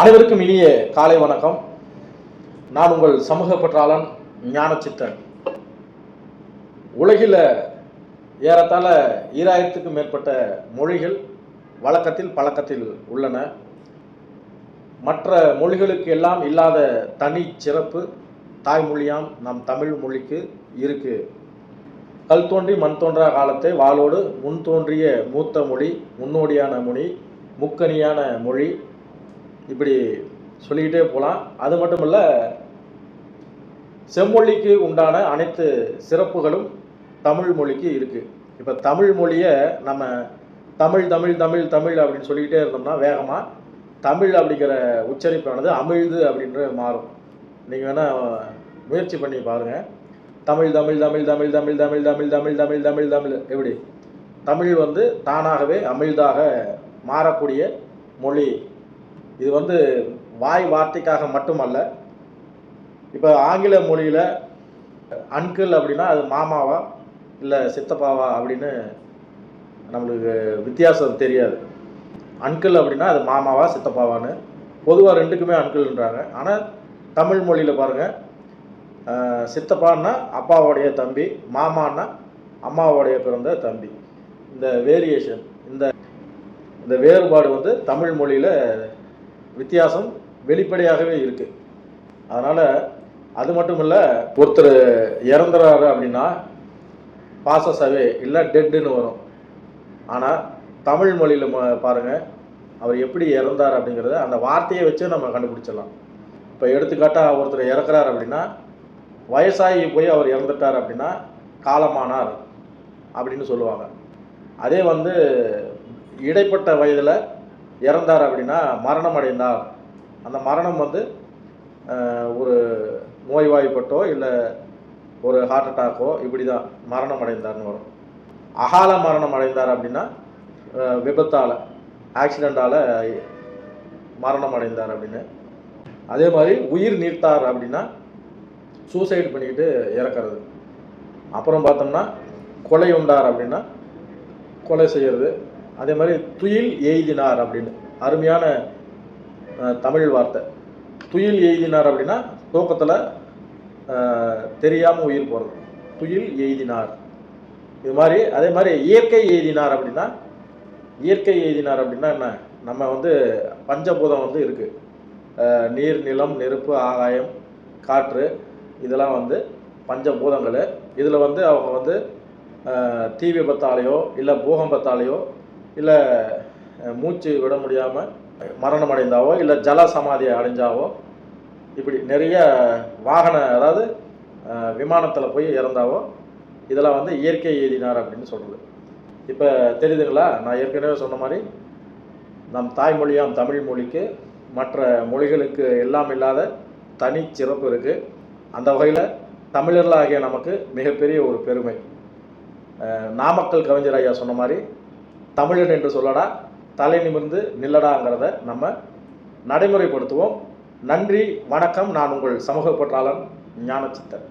அனைவருக்கும் இனிய காலை வணக்கம். நான் உங்கள் சமூக பற்றாளன் ஞானச்சித்தன். உலகில் ஏறத்தாழ ஈராயிரத்துக்கும் மேற்பட்ட மொழிகள் வழக்கத்தில் பழக்கத்தில் உள்ளன. மற்ற மொழிகளுக்கு எல்லாம் இல்லாத தனி சிறப்பு தாய்மொழியாம் நம் தமிழ் மொழிக்கு இருக்கு. கல் தோன்றி மண் தோன்றா காலத்தை வாளோடு முன் தோன்றிய மூத்த மொழி முன்னோடியான மொழி முக்கனியான மொழி இப்படி சொல்லிக்கிட்டே போகலாம் அது மட்டும் இல்லை செம்மொழிக்கு உண்டான அனைத்து சிறப்புகளும் தமிழ் மொழிக்கு இருக்குது இப்போ தமிழ் மொழியை நம்ம தமிழ் தமிழ் தமிழ் தமிழ் அப்படின்னு சொல்லிக்கிட்டே இருந்தோம்னா வேகமாக தமிழ் அப்படிங்கிற உச்சரிப்பானது அமிழ்து அப்படின்ற மாறும் நீங்கள் வேணால் முயற்சி பண்ணி பாருங்கள் தமிழ் தமிழ் தமிழ் தமிழ் தமிழ் தமிழ் தமிழ் தமிழ் தமிழ் தமிழ் தமிழ் எப்படி தமிழ் வந்து தானாகவே அமிழ்தாக மாறக்கூடிய மொழி இது வந்து வாய் வார்த்தைக்காக மட்டுமல்ல. இப்போ ஆங்கில மொழியில் அன்கிள் அப்படின்னா அது மாமாவா இல்லை சித்தப்பாவா அப்படின்னு நம்மளுக்கு வித்தியாசம் தெரியாது. அன்கிள் அப்படின்னா அது மாமாவா சித்தப்பாவான்னு பொதுவாக ரெண்டுக்குமே அன்கிள்ன்றாங்க ஆனால் தமிழ் மொழியில் பாருங்கள் சித்தப்பான்னா அப்பாவோடைய தம்பி மாமான்னா அம்மாவோடைய பிறந்த தம்பி. இந்த வேரியேஷன் இந்த இந்த வேறுபாடு வந்து தமிழ் மொழியில் வித்தியாசம் வெளிப்படையாகவே இருக்குது அதனால் அது மட்டும் இல்லை ஒருத்தர் இறந்துறாரு அப்படின்னா பாசஸாகவே இல்லை டெட்டுன்னு வரும். ஆனால் தமிழ் மொழியில் பாருங்கள் அவர் எப்படி இறந்தார் அப்படிங்கிறத அந்த வார்த்தையை வச்சு நம்ம கண்டுபிடிச்சிடலாம். இப்போ எடுத்துக்காட்டாக ஒருத்தர் இறக்குறார் அப்படின்னா வயசாகி போய் அவர் இறந்துட்டார் அப்படின்னா காலமானார் அப்படின்னு சொல்லுவாங்க. அதே வந்து இடைப்பட்ட வயதில் இறந்தார் அப்படின்னா மரணம் அடைந்தார். அந்த மரணம் வந்து ஒரு நோய்வாய்ப்பட்டோ இல்லை ஒரு ஹார்ட் அட்டாக்கோ இப்படி தான் மரணம் அடைந்தார்னு வரும். அகால மரணம் அடைந்தார் அப்படின்னா விபத்தால் ஆக்சிடெண்ட்டால் மரணம் அடைந்தார் அப்படின்னு. அதே மாதிரி உயிர் நீர்த்தார் அப்படின்னா சூசைட் பண்ணிக்கிட்டு இறக்கறது. அப்புறம் பார்த்தோம்னா கொலை உண்டார் அப்படின்னா கொலை செய்கிறது அதே மாதிரி துயில் எய்தினார் அப்படின்னு. அருமையான தமிழ் வார்த்தை. துயில் எய்தினார் அப்படின்னா தூக்கத்தில் தெரியாமல் உயிர் போகிறது துயில் எய்தினார். இது மாதிரி அதே மாதிரி இயற்கை எய்தினார் அப்படின்னா இயற்கை எய்தினார் அப்படின்னா என்ன? நம்ம வந்து பஞ்சபூதம் வந்து இருக்குது நீர் நிலம் நெருப்பு ஆகாயம் காற்று இதெல்லாம் வந்து பஞ்சபூதங்கள். இதில் வந்து அவங்க வந்து தீ விபத்தாலேயோ இல்லை பூகம்பத்தாலேயோ இல்லை மூச்சு விட முடியாமல் மரணம் அடைந்தாவோ இல்லை ஜல சமாதியை அடைஞ்சாவோ இப்படி நிறைய வாகன அதாவது விமானத்தில் போய் இறந்தாவோ இதெல்லாம் வந்து இயற்கை எய்தினார் அப்படின்னு சொல்கிறது இப்போ தெரியுதுங்களா? நான் ஏற்கனவே சொன்ன மாதிரி நம் தாய்மொழியாம் தமிழ் மொழிக்கு மற்ற மொழிகளுக்கு எல்லாம் இல்லாத தனி சிறப்பு இருக்குது அந்த வகையில் தமிழர்களாகிய நமக்கு மிகப்பெரிய ஒரு பெருமை. நாமக்கல் கவிஞர் ஐயா சொன்ன மாதிரி தமிழன் என்று சொல்லடா தலை நிமிர்ந்து நில்லடாங்கிறத நம்ம நடைமுறைப்படுத்துவோம். நன்றி வணக்கம். நான் உங்கள் சமூக பற்றாளன் ஞானச்சித்தன்.